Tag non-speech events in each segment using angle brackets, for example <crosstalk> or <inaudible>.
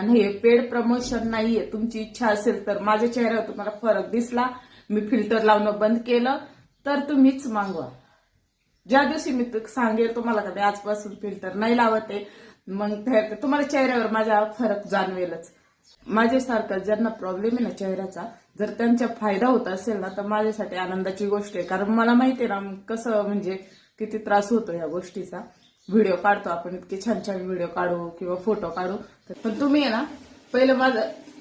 आणि हे paid promotion नाहीये. तुमची इच्छा असेल तर माझ्या चेहऱ्यावर तुम्हाला फरक दिसला. मी फिल्टर लावणं बंद केलं. तर तुम्हीच मागवा. ज्या दिवशी मी तु- सांगेल तुम्हाला का आजपासून फिल्टर नाही लावत आहे मग तुम्हाला चेहऱ्यावर माझा फरक जाणवेलच. माझ्यासारखा ज्यांना प्रॉब्लेम आहे ना चेहऱ्याचा जर त्यांचा फायदा होत असेल ना तर माझ्यासाठी आनंदाची गोष्ट आहे. कारण मला माहिती आहे ना कसं म्हणजे किती त्रास होतो या गोष्टीचा. व्हिडिओ काढतो आपण इतके छान छान व्हिडिओ काढू किंवा फोटो काढू. तर पण तुम्ही आहे ना पहिलं माझं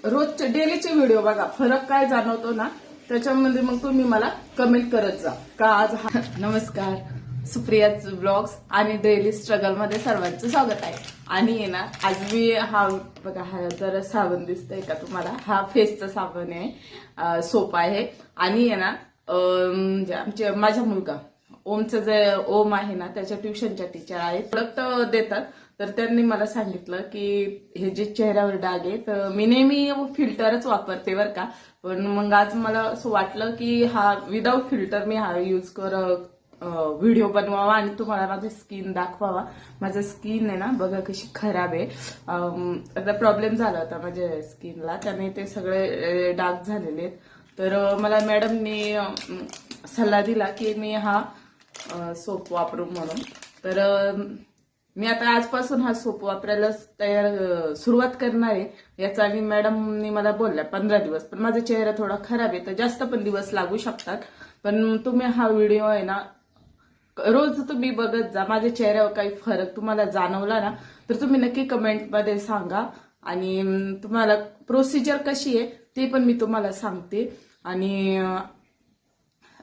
रोजचे डेलीचे व्हिडिओ बघा. फरक काय जाणवतो ना त्याच्यामध्ये मग तुम्ही मला कमेंट करत जा. का आज हा <laughs> नमस्कार. सुप्रियाच ब्लॉग्स आणि डेली स्ट्रगलमध्ये सर्वांचं स्वागत आहे. आणि आहे ना आज मी हा बघा हा जर साबण दिसतंय का तुम्हाला? हा फेसचा साबण आहे. सोपा सोप आहे. आणि आहे ना म्हणजे आमचे माझा मुलगा. ओमचं जे ओम आहे ना त्याच्या ट्युशनच्या टीचर आहेत. प्रोडक्ट देतात. तर त्यांनी मला सांगितलं की हे जे चेहऱ्यावर डाग आहे तर मी नेहमी फिल्टरच वापरते बरं का. पण मग आज मला असं वाटलं की हा विदाऊट फिल्टर मी हा यूज कर व्हिडिओ बनवावा आणि तुम्हाला माझी स्किन दाखवावा. माझं स्किन आहे ना बघा कशी खराब आहे. आता प्रॉब्लेम झाला होता माझ्या स्किनला त्याने ते सगळे डाग झालेले आहेत. तर मला मॅडमनी सल्ला दिला की मी हा सोप वापरू म्हणून. तर मी आता आजपासून हा सोप वापरायला तयार सुरुवात करणार आहे. याचा आणि मॅडमनी मला बोलल्या पंधरा दिवस. पण माझा चेहरा थोडा खराब आहे तर जास्त पण दिवस लागू शकतात. पण तुम्ही हा व्हिडिओ आहे ना रोज तुम्ही बघत जा. माझ्या चेहऱ्यावर काही फरक तुम्हाला जाणवला ना तर तुम्ही नक्की कमेंटमध्ये सांगा. आणि तुम्हाला प्रोसिजर कशी आहे ते पण मी तुम्हाला सांगते. आणि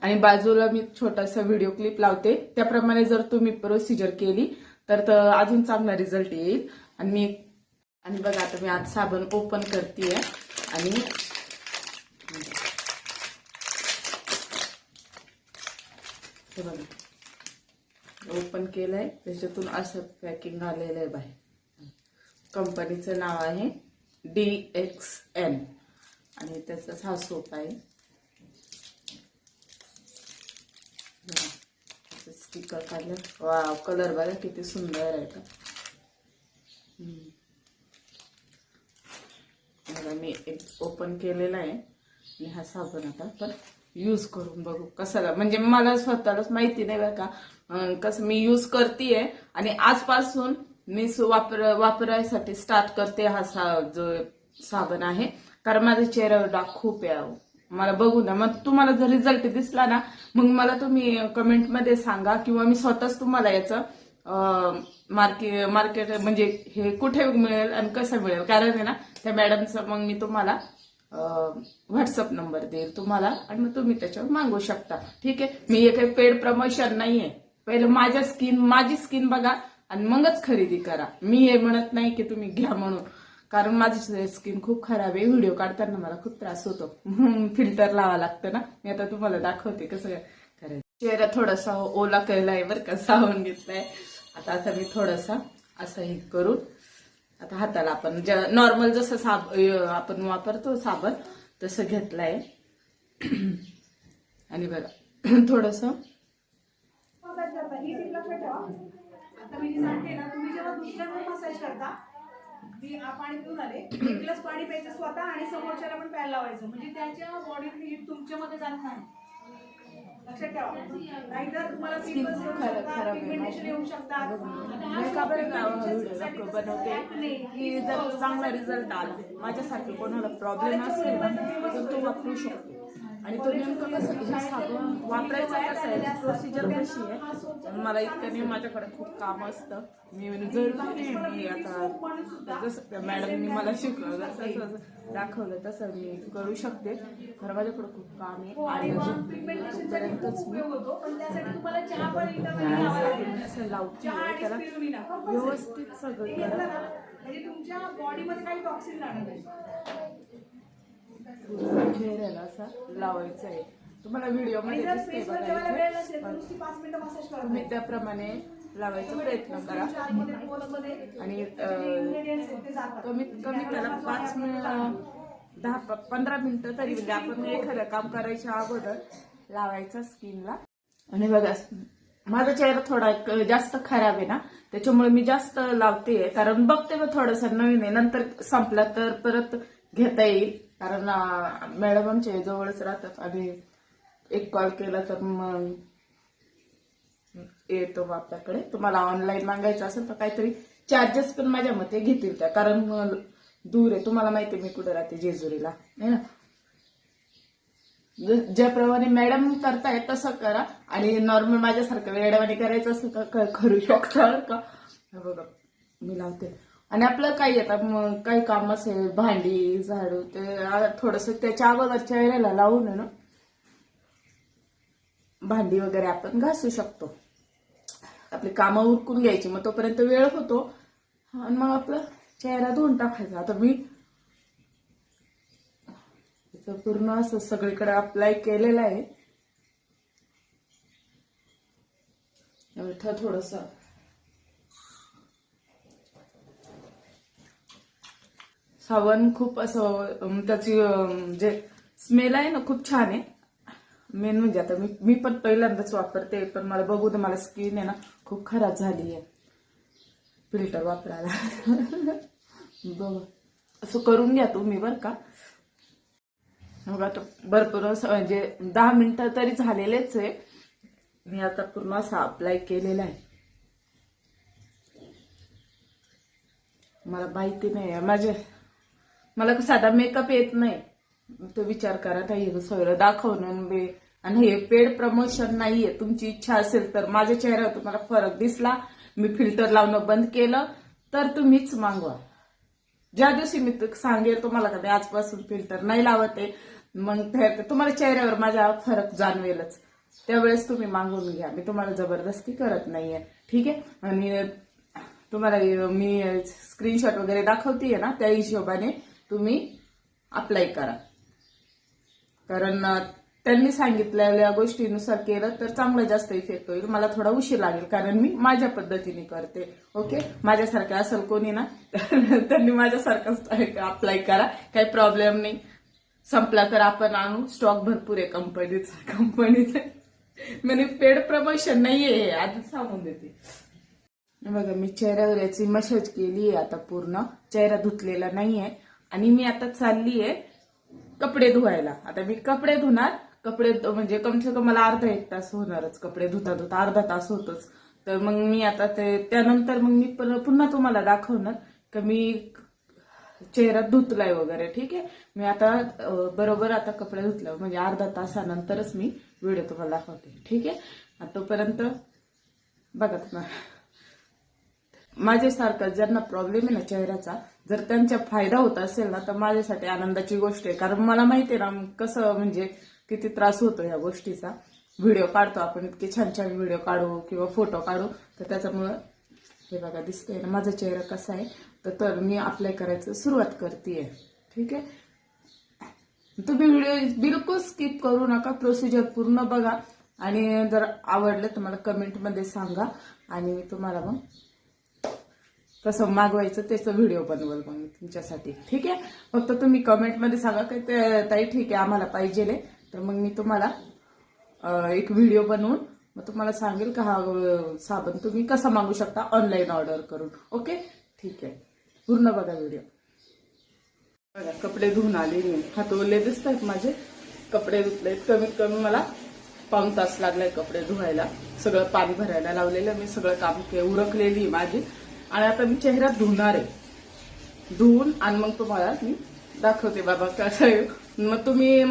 आणि बाजूला मी छोटासा व्हिडिओ क्लिप लावते. त्याप्रमाणे जर तुम्ही प्रोसिजर केली तर अजून चांगला रिझल्ट येईल. आणि मी आणि बघा आता मी आज साबण ओपन करते आणि हे बघा. ओपन केलंय. त्याच्यातून असं पॅकिंग आलेलं आहे बाहेर. कंपनीचं नाव आहे डी एक्स एन आणि त्याचाच हा सोप आहे. स्टिकर काढलं वा कलर बघा किती सुंदर आहे का मी एक ओपन केलेला आहे. आणि हा साबण आता पण यूज करून बघू कसा म्हणजे मला स्वतःलाच माहिती नाही बरं का. कसं मी यूज करतेय आणि आजपासून मी सु- वापर वापरायसाठी स्टार्ट करते हा सा जो साबण आहे. कारण माझ्या चेहऱ्यावर डाग खूप आहे मला बघू ना मग तुम्हाला जर रिझल्ट दिसला ना मग मला तुम्ही कमेंटमध्ये सांगा किंवा मी स्वतःच तुम्हाला याचं मार्केट मार्केट म्हणजे हे कुठे मिळेल आणि कसं मिळेल. कारण आहे ना त्या मॅडमचं मग मी तुम्हाला व्हॉट्सअप नंबर देईल तुम्हाला आणि मग तुम्ही त्याच्यावर मागू शकता. ठीक आहे? मी हे काही पेड प्रमोशन नाहीये. पहिलं माझ्या स्किन माझी स्किन बघा आणि मगच खरेदी करा. मी हे म्हणत नाही की तुम्ही घ्या म्हणून. कारण माझी स्किन खूप खराब आहे. व्हिडिओ काढताना मला खूप त्रास होतो. फिल्टर लावा लागतं ना. मी आता तुम्हाला दाखवते कसं करायचं. चेहरा थोडासा ओला केलाय बरं का सावून घेतलाय. आता आता मी थोडासा असं हे करून आता हाताला आपण नॉर्मल जसं साब आपण वापरतो साबण तसं घेतलाय. आणि बघा थोडस आता मी सांगते ना तुम्ही जेव्हा मसाज करता मी पाणी पिऊन आले. एक ग्लास पाणी प्यायचं स्वतः आणि समोरच्याला पण प्यायला लावायचं. म्हणजे त्याच्या बॉडीतली हीट तुमच्यामध्ये जात नाही. लक्षात ठेवा. नाहीतर तुम्हाला पिंपल्स येऊ शकतात पिगमेंटेशन. येऊ बनवते? जर चांगला रिझल्ट आला कोणाला प्रॉब्लेम असेल तर तो वापरू शकतो. आणि तो नेमकं कसं वापरायचं प्रोसिजर कशी आहे. मला इतकं नाही माझ्याकडे खूप काम असतं. मी जर मी आता जसं मॅडमनी मला शिकवलं तसं दाखवलं तसं मी करू शकते. तर माझ्याकडे खूप काम आहे. मी असं लावते. चहा आणि त्याला व्यवस्थित सगळं म्हणजे तुमच्या बॉडीमध्ये काही टॉक्सिन जाणार नाही. चेहऱ्याला असा लावायचा आहे तुम्हाला व्हिडिओ आणि मध्ये जर दिसते फेसवर ठेवायला वेळ बघायचे नसेल तर नुसती पाच मिनिटं मसाज करा. तुम्ही त्याप्रमाणे लावायचा प्रयत्न करा. आणि अं. कमीत कमी त्याला पाच मिनिट दहा प- पंधरा मिनिटं तरी म्हणजे आपण एखादं काम करायच्या अगोदर लावायचा स्किनला आणि बघा माझा चेहरा थोडा क- जास्त खराब आहे ना त्याच्यामुळे मी जास्त लावते कारण बघते मग थोडस नवीन आहे. नंतर संपला तर परत घेता येईल कारण अं, मॅडम आमच्या जवळच राहतात आणि एक कॉल केला तर मग येतो मग आपल्याकडे. तुम्हाला ऑनलाईन मागायचं असेल तर काहीतरी चार्जेस पण माझ्या मते घेतील त्या. कारण दूर आहे. तुम्हाला माहिती मी कुठे राहते जेजुरीला. है ना? ज्याप्रमाणे मॅडम करताय तसं करा. आणि नॉर्मल माझ्यासारखं वेड्यावाने करायचं असेल तर करू शकता का. बघा मी लावते. आणि आपलं काही आता? मग काही काम असेल भांडी झाडू ते थोडस त्याच्या अगोदरच्या चेहऱ्याला लावून ना? भांडी वगैरे आपण घासू शकतो. आपली कामं उरकून घ्यायची मग तोपर्यंत वेळ होतो. आणि मग आपला चेहरा धुवून टाकायचा. आता मी पूर्ण असं सगळीकडे अप्लाय केलेलं आहे. इथं थोडस सावन खूप असं त्याची जे स्मेल आहे ना खूप छान आहे. मेन म्हणजे आता मी मी पण पहिल्यांदाच वापरते पण मला बघू तर मला स्किन आहे ना खूप खराब झाली आहे फिल्टर वापरायला. बघ. असं करून घ्या तुम्ही बरं का. मग आता भरपूर असं म्हणजे दहा मिनिटं तरी झालेलेच आहे. मी आता पूर्ण असा अप्लाय केलेला आहे. मला माहिती नाही आहे माझे मला साधा मेकअप येत नाही. तो विचार करा काही सगळं दाखवणं बे आणि हे पेड प्रमोशन नाहीये तुमची इच्छा असेल तर. माझ्या चेहऱ्यावर तुम्हाला फरक दिसला मी फिल्टर लावणं बंद केलं तर तुम्हीच मागवा. ज्या दिवशी मी सांगेल तुम्हाला कधी आजपासून फिल्टर नाही लावत आहे मग तुम्हाला चेहऱ्यावर माझा फरक जाणवेलच. त्यावेळेस तुम्ही मागून घ्या. मी तुम्हाला जबरदस्ती करत नाहीये. ठीक आहे? आणि तुम्हाला मी स्क्रीनशॉट वगैरे दाखवतीये ना त्या हिशोबाने तुम्ही अप्लाय करा. कारण त्यांनी सांगितलेल्या गोष्टीनुसार केलं तर चांगला जास्त इफेक्ट होईल. मला थोडा उशीर लागेल कारण मी माझ्या पद्धतीने करते. ओके माझ्यासारखं असेल कोणी ना <laughs> त्यांनी माझ्यासारखंच अप्लाय करा. काही प्रॉब्लेम नाही. संपला तर आपण आणू. स्टॉक भरपूर आहे कंपनीचा कंपनीचा <laughs> म्हणजे पेड प्रमोशन नाहीये हे. आधीच सांगून देते. बघा मी चेहऱ्यावर याची मसाज केली आहे आता पूर्ण. चेहरा धुतलेला नाहीये. आणि मी आता चालली आहे कपडे धुवायला. आता मी कपडे धुणार कपडे म्हणजे कमसे कम मला अर्धा एक तास होणारच कपडे धुता धुता अर्धा तास होतोच. तर मग मी आता ते त्यानंतर मग मी पुन्हा पुन्हा तुम्हाला दाखवणार का मी चेहरा धुतलाय वगैरे ठीक आहे? मी आता बरोबर आता कपडे धुतलं म्हणजे अर्धा तासानंतरच मी व्हिडिओ तुम्हाला दाखवते ठीक आहे? तोपर्यंत बघा तुम्हाला माझ्यासारखा ज्यांना प्रॉब्लेम आहे ना चेहऱ्याचा जर त्यांचा फायदा होत असेल ना तर माझ्यासाठी आनंदाची गोष्ट आहे. कारण मला माहिती आहे ना कसं म्हणजे किती त्रास होतो या गोष्टीचा. व्हिडिओ काढतो आपण इतके छान छान व्हिडिओ काढू किंवा फोटो काढू. तर त्याच्यामुळं हे बघा दिसतंय ना माझा चेहरा कसा आहे. तर तर मी अप्लाय करायचं सुरुवात करते ठीक आहे? तुम्ही व्हिडिओ बिलकुल स्किप करू नका प्रोसिजर पूर्ण बघा. आणि जर आवडलं तर मला कमेंटमध्ये सांगा. आणि तुम्हाला मग कसं मागवायचं त्याचा व्हिडिओ बनवल मग तुमच्यासाठी. ठीक आहे? फक्त तुम्ही कमेंटमध्ये सांगा की ते ताई ठीक आहे आम्हाला पाहिजे तर मग मी तुम्हाला एक व्हिडिओ बनवून मग तुम्हाला सांगेल का हा साबण तुम्ही कसा मागू शकता ऑनलाईन ऑर्डर करून. ओके? ठीक आहे. पूर्ण बघा व्हिडिओ बघा कपडे धुवून आले मी. हात ओले माझे. कपडे धुतलेत. कमीत कमी मला पाऊन तास लागलाय कपडे धुवायला. सगळं पाणी भरायला लावलेलं मी सगळं काम के उरकलेली माझी. आणि आता मी चेहरा धुणार आहे. धुवून आणि मग तुम्हाला मी दाखवते बाबा कसं मग तुम्ही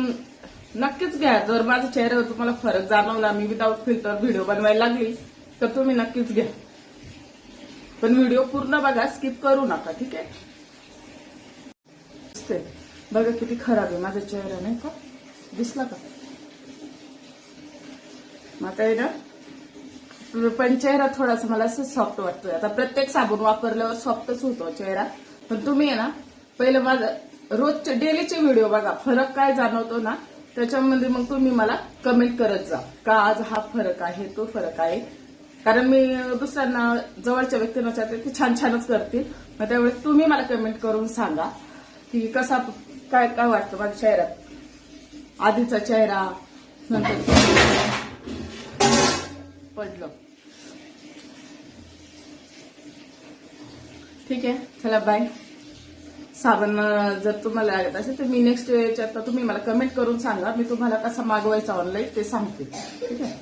नक्कीच घ्या. जर माझ्या चेहऱ्यावर तुम्हाला फरक जाणवला मी विदाऊट फिल्टर व्हिडिओ बनवायला लागली तर तुम्ही नक्कीच घ्या. पण व्हिडिओ पूर्ण बघा स्किप करू नका ठीक आहे? दिसते बघा किती खराब आहे माझा चेहरा नाही का? दिसला का? मग आता आहे ना म्हणजे पण चेहरा थोडासा मला असं सॉफ्ट वाटतोय. आता प्रत्येक साबण वापरल्यावर सॉफ्टच होतो चेहरा. पण तुम्ही आहे ना पहिलं माझं रोजचे डेलीचे व्हिडिओ बघा. फरक काय जाणवतो ना त्याच्यामध्ये मग तुम्ही मला कमेंट करत जा. का आज हा फरक आहे तो फरक आहे. कारण मी दुसऱ्यांना जवळच्या व्यक्तींना विचारते की छान छानच करतील. मग त्यावेळेस तुम्ही मला कमेंट करून सांगा की कसा काय काय वाटतं माझ्या चेहऱ्यात? आधीचा चेहरा नंतर पडलं. ठीक आहे. चला बाय साबण जर तुम्हाला लागत असेल तर मी नेक्स्ट याच्यात तुम्ही मला कमेंट करून सांगा. मी तुम्हाला कसा मागवायचा ऑनलाईन ते सांगते. ठीक आहे?